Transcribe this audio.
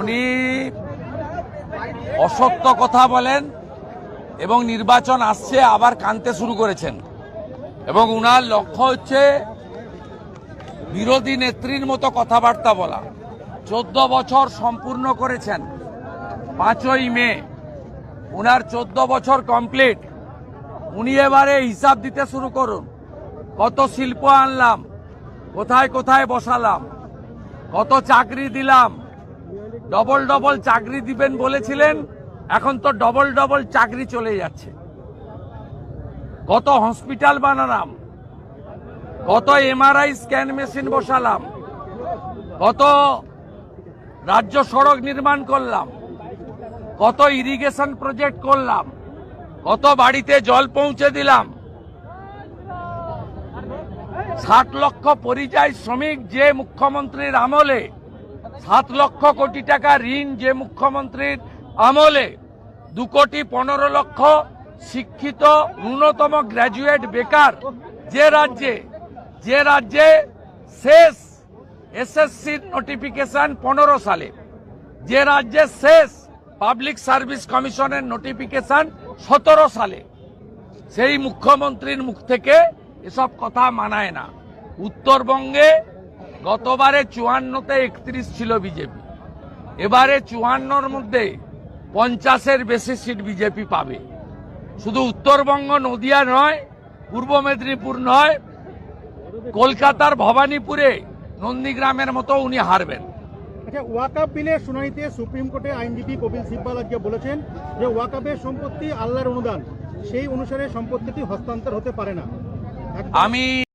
উনি অসত্য কথা বলেন এবং নির্বাচন আসছে, আবার কানতে শুরু করেছেন। এবং উনার লক্ষ্য হচ্ছে বিরোধী নেত্রীর মতো কথাবার্তা বলা। চোদ্দ বছর সম্পূর্ণ করেছেন, পাঁচই মে। উনার চোদ্দ বছর কমপ্লিট উনি এবারে হিসাব দিতে শুরু করুন। কত শিল্প আনলাম, কোথায় কোথায় বসালাম, কত চাকরি দিলাম ডবল ডবল চাকরি দিবেন বলেছিলেন, এখন তো ডবল ডবল চাকরি চলে যাচ্ছে। কত হসপিটাল বানালাম কত এমআরআই স্ক্যান মেশিন বসালাম কত রাজ্য সড়ক নির্মাণ করলাম কত ইরিগেশন প্রজেক্ট করলাম কত বাড়িতে জল পৌঁছে দিলাম। ষাট লক্ষ পরিযায়ী শ্রমিক যে মুখ্যমন্ত্রীর আমলে সাত লক্ষ কোটি টাকা ঋণ যে মুখ্যমন্ত্রীর আমলে দু কোটি পনেরো লক্ষ শিক্ষিত ন্যূনতম গ্র্যাজুয়েট বেকার যে রাজ্যে যে রাজ্যে শেষ এসএসসি নোটিফিকেশন পনেরো সালে, যে রাজ্যে শেষ পাবলিক সার্ভিস কমিশনের নোটিফিকেশন সতেরো সালে, সেই মুখ্যমন্ত্রীর মুখ থেকে এসব কথা মানায় না। উত্তরবঙ্গে গতবারে চুয়ান্নতে একত্রিশ ছিল বিজেপি। এবারে চুয়ান্নর মধ্যে পঞ্চাশের বেশি সিট বিজেপি পাবে। শুধু উত্তরবঙ্গ নদিয়া নয় পূর্ব মেদিনীপুর নয় কলকাতার ভবানীপুরে নন্দীগ্রামের মতো উনি হারবেন। আচ্ছা ওয়াকাপ বিলের শুনানিতে সুপ্রিম কোর্টে আইনজীবী কপিল সিব্বাল আজকে বলেছেন যে ওয়াকাপের সম্পত্তি আল্লাহর অনুদান। সেই অনুসারে সম্পত্তিটি হস্তান্তর হতে পারে না। আমি